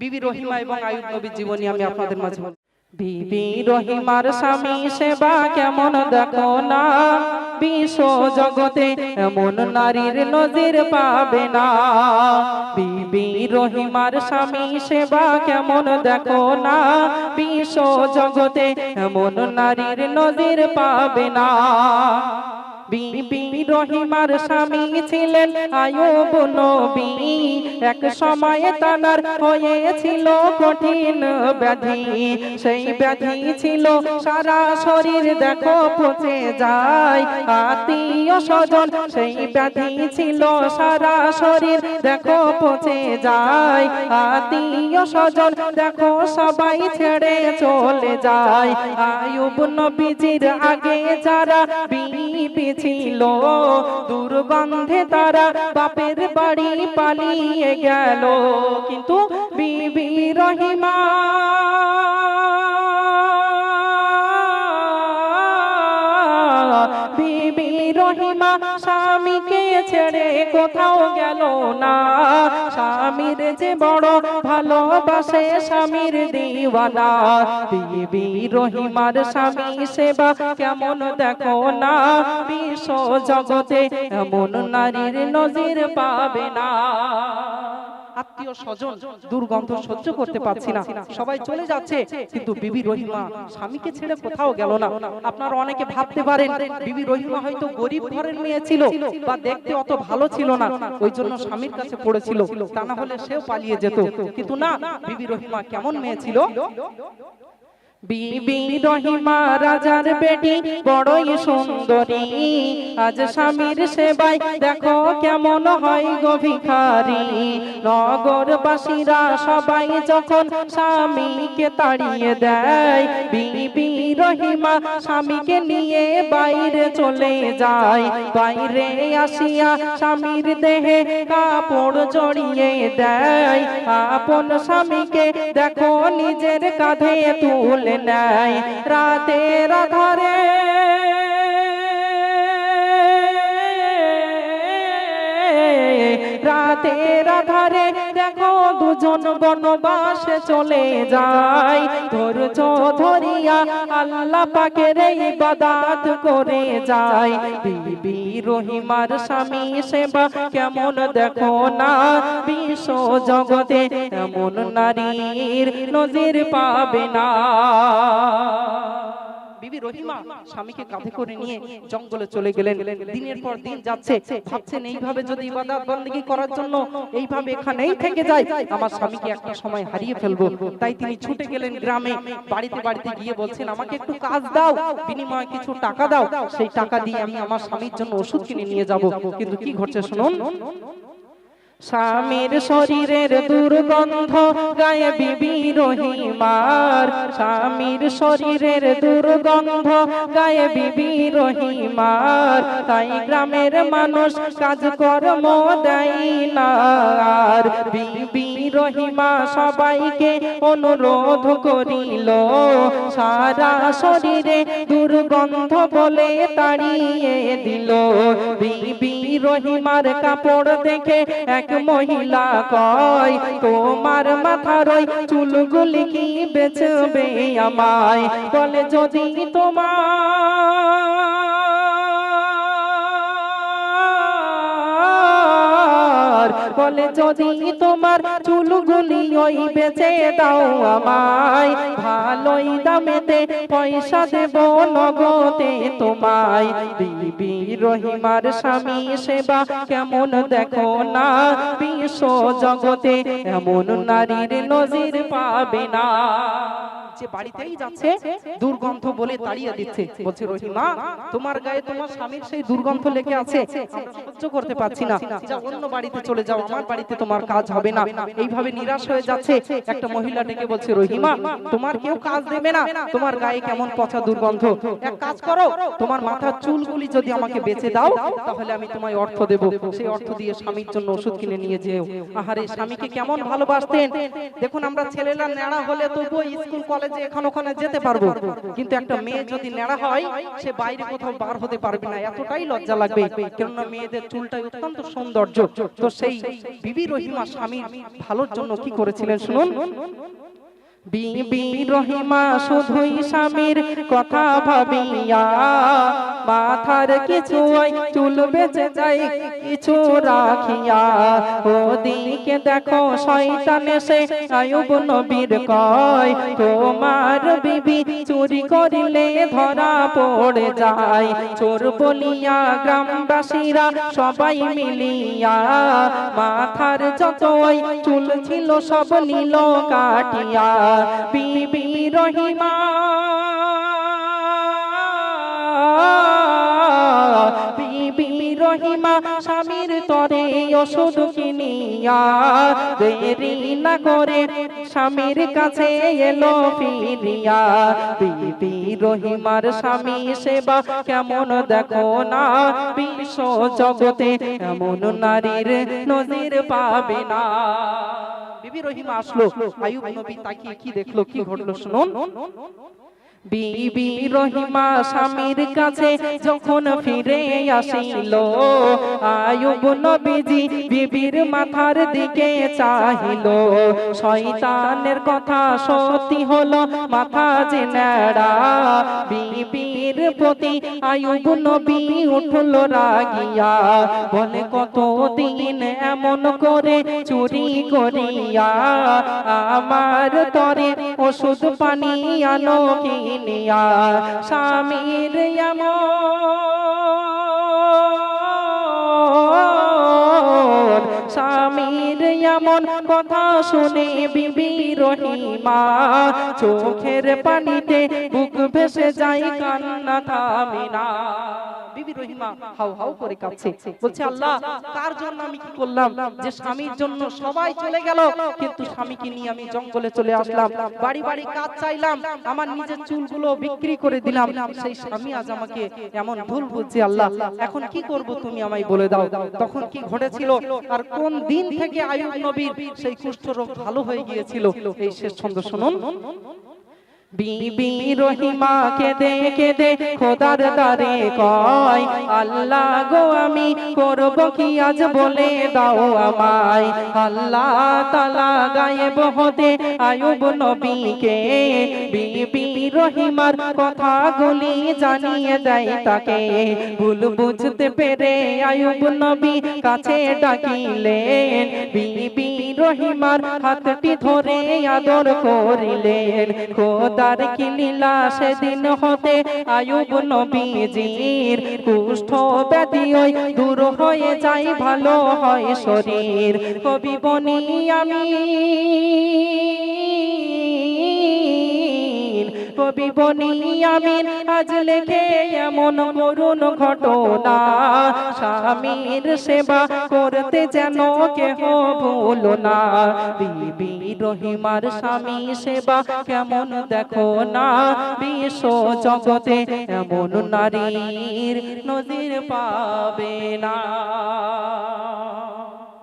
বিবি রহিমা এবং আয়ুব নবীর জীবনী আমি আপনাদের মাঝে। বিবি রহিমার স্বামী সেবা কেমন দেখো না? বিশ্ব জগতে এমন নারীর নজির পাবে না। বিবি রহিমার স্বামী সেবা কেমন দেখো না? বিশ্ব জগতে এমন নারীর নজির পাবে না। বিবি রহিমার স্বামী ছিলেন আয়ুব নবী। এক সময় তানার হয়েছিল কঠিন ব্যাধি। সেই ব্যাধি ছিল সারা শরীর দেখো পচে যায়, আত্মীয় স্বজন সেই ব্যাধি ছিল সারা শরীর দেখো পচে যায়, আত্মীয় স্বজন দেখো সবাই ছেড়ে চলে যায়। আয়ুব নবীজির আগে যারা বিবি ছিল। দুর্গন্ধে তারা বাপের বাড়ি পালিয়ে গেল। কিন্তু বিবি রহিমা বিবি রহিমা স্বামীকে ছেড়ে কোথাও গেল না। স্বামীর যে বড় ভালোবাসে স্বামীর দিওয়ালা বিবি রহিমার স্বামী সেবা কেমন দেখো না। বিশ্ব জগতে এমন নারীর নজির পাবে না। আত্মীয় স্বজন দুর্গন্ধ সহ্য করতে পারছি না। সবাই চলে যাচ্ছে, কিন্তু বিবি রহিমা স্বামীকে ছেড়ে কোথাও গেল না। আপনারা অনেকে ভাবতে পারেন, বিবি রহিমা হয়তো গরিব ঘরের মেয়ে ছিল বা দেখতে অত ভালো ছিল না। ওই জন্য স্বামীর কাছে পড়েছিল, তা না হলে সেও পালিয়ে যেত। কিন্তু না, বিবি রহিমা কেমন মেয়ে ছিল? বিবি রাজার বেটি, বড়ই সুন্দরী। আজ স্বামীর সেবাই দেখো কেমন হয় নগরবাসীরা সবাই যখন স্বামীকে তাড়িয়ে দেয়, বিবি রহিমা স্বামীকে নিয়ে বাইরে চলে যায়। বাইরে আসিয়া স্বামীর দেহে কাপড় জড়িয়ে দেয়। আপন স্বামীকে দেখো নিজের কাঁধে তুলে নেয় রাতের আধারে। রাতের আধারে দেখো দুজন বনবাসে চলে যায়। ধৈর্য ধরিয়া আল্লাহ পাকের ইবাদত করে যায়। বিবি রহিমার স্বামী সেবা কেমন দেখো না? বিশ্ব জগতে এমন নারীর নজির পাবে না। বিবি রহিমা স্বামীকে কাঁধে করে নিয়ে জঙ্গলে চলে গেলেন। দিনের পর দিন যাচ্ছে। ভাবছেন এইভাবে যদি ইবাদত বন্দেগী করার জন্য এইভাবে এখানেই থেকে যায়। আমার স্বামীকে একটা সময় হারিয়ে ফেলব। তাই তিনি ছুটে গেলেন গ্রামে। বাড়িতে বাড়িতে গিয়ে বলছেন আমাকে একটু কাজ দাও। বিনিময়ে কিছু টাকা দাও। সেই টাকা দিয়ে আমি আমার স্বামীর জন্য ওষুধ কিনে নিয়ে যাব। কিন্তু কি ঘটছে শুনুন? স্বামীর শরীরের দুর্গন্ধ গায়ে বিবি রহিমার। স্বামীর শরীরের দুর্গন্ধ গায়ে বিবি রহিমার। তাই গ্রামের মানুষ কাজ কর্ম দেয় না আর। বিবি রহিমা সবাইকে অনুরোধ করিল। সারা শরীরে দুর্গন্ধ বলে তাড়িয়ে দিল। রহিমার কাপড় দেখে এক মহিলা কয়, তোমার মাথার ওই চুলগুলি কি বেচবে আমায়? বলে, যদি তোমার বলে, যদি তোমার চুলগুলি ওই বেচে দাও আমায়, ভালোই দামেতে পয়সা দেব নগদে তোমায়। বিবি রহিমার স্বামী সেবা কেমন দেখো না, বিশ্ব জগতে এমন নারীর নজির পাবে না। যে বাড়িতেই যাচ্ছে দুর্গন্ধ বলে তাড়িয়ে দিচ্ছে। বলছে রহিমা তোমার গায়ে তোমার স্বামীর সেই দুর্গন্ধ লেগে আছে। সহ্য করতে পারছি না। যা অন্য বাড়িতে চলে যাও। আমার বাড়িতে তোমার কাজ হবে না। এইভাবে নিরাশ হয়ে যাচ্ছে। একটা মহিলা ডেকে বলছে রহিমা তোমার কেউ কাজ দেবে না। তোমার গায়ে কেমন পচা দুর্গন্ধ। এক কাজ করো তোমার মাথার চুলগুলি যদি আমাকে বেঁচে দাও তাহলে আমি তোমায় অর্থ দেব। সেই অর্থ দিয়ে স্বামীর জন্য ওষুধ কিনে নিয়ে যেও। আহারে স্বামীকে কেমন ভালোবাসতেন? দেখুন আমরা ছেলেরা নেড়া হলে তবুও স্কুল কলেজ যে এখানে ওখানে যেতে পারব। কিন্তু একটা মেয়ে যদি নেড়া হয়, সে বাইরে কোথাও বার হতে পারবে না। এতটাই লজ্জা লাগবে। কেননা মেয়েদের চুলটাই অত্যন্ত সৌন্দর্য। তো সেই বিবি রহিমা স্বামীর ভালোর জন্য কি করেছিলেন শুনুন? বিবি রহিমা, শুধুই স্বামীর কথা ভাবিয়া মাথার কিছু চুল বেঁচে যাই কিছু রাখিয়া। ওদিকে দেখো শয়তান সে আয়ুব নবীর কয়, তোমার বিবি চুরি করিলে ধরা পড়ে যায়। চোর বলিয়া গ্রামবাসীরা সবাই মিলিয়া মাথার যত চুল ছিল সব নিল কাটিয়া। বিবি রহিমা রহিমা স্বামীর তরে ওষুধ কিনিয়া দেরি না করে স্বামীর কাছে এলো ফিরিয়া। বিবি রহিমার স্বামী সেবা কেমন দেখো না? বিশ্ব জগতে এমন নারীর নজির পাবে না। বিবি রহিমা আসলো। আয়ুব নবী তাকিয়ে কি দেখল, কি ঘটলো শুনুন। বিবি রহিমা স্বামীর কাছে যখন ফিরে আসিল, আয়ুব নবীজি বিবির মাথার দিকে চাহিল। শয়তানের কথা সত্যি হলো, মাথা যে নেড়া বিবির প্রতি আয়ুব নবী উঠল রাগিয়া। বলে কত দিন এমন করে চুরি করিয়া? আমার তরে ওষুধ পানি আনো কিনিয়া। স্বামীর এমন কথা শুনে বিবি রহিমা চোখের পানিতে বুক ভেসে যাই কান্না থামে না বিবি রহিমা হাউ হাউ করে কাঁদছে। বলছে আল্লাহ কার জন্য আমি কি করলাম? যে স্বামীর জন্য সবাই চলে গেল কিন্তু স্বামীকে নিয়ে আমি জঙ্গলে চলে আসলাম। বাড়ি বাড়ি কাজ চাইলাম আমার নিজের চুলগুলো বিক্রি করে দিলাম। সেই স্বামী আজ আমাকে এমন ভুল বুঝছে আল্লাহ এখন কি করব তুমি আমায় বলে দাও? তখন কি ঘটেছিল আর কোন দিন থেকে আয়ুব নবীর সেই কুষ্ঠ রোগ ভালো হয়ে গিয়েছিল? এই শেষ ছন্দ শুনুন। বিবি রহিমা কেঁদে কেঁদে খোদার দারে কয়, আল্লাহ গো আমি করব কি আজ বলে দাও আমায়? আল্লাহ তালা গায়েব হতে আয়ুব নবীকে বিবি রহিমার কথাগুলি জানিয়ে দেয় তাকে। ভুল বুঝতে পেরে আয়ুব নবী কাছে ডাকিলেন, বিবি রহিমার হাতটি ধরে আদর করিলেন। খোদার কি লীলা সেদিন হতে আয়ুব নবীজির কুষ্ঠ ব্যাধি ওই দূর হয়ে যায়, ভালো হয় শরীর। কবি বনি আমি। কবি বনি আমিন, আজ লেখে এমন করুণ ঘটনা। স্বামীর সেবা করতে যেন কেহ ভুল না। বিবি রহিমার স্বামী সেবা কেমন দেখো না। বিশ্ব জগতে এমন নারীর নজির পাবে না।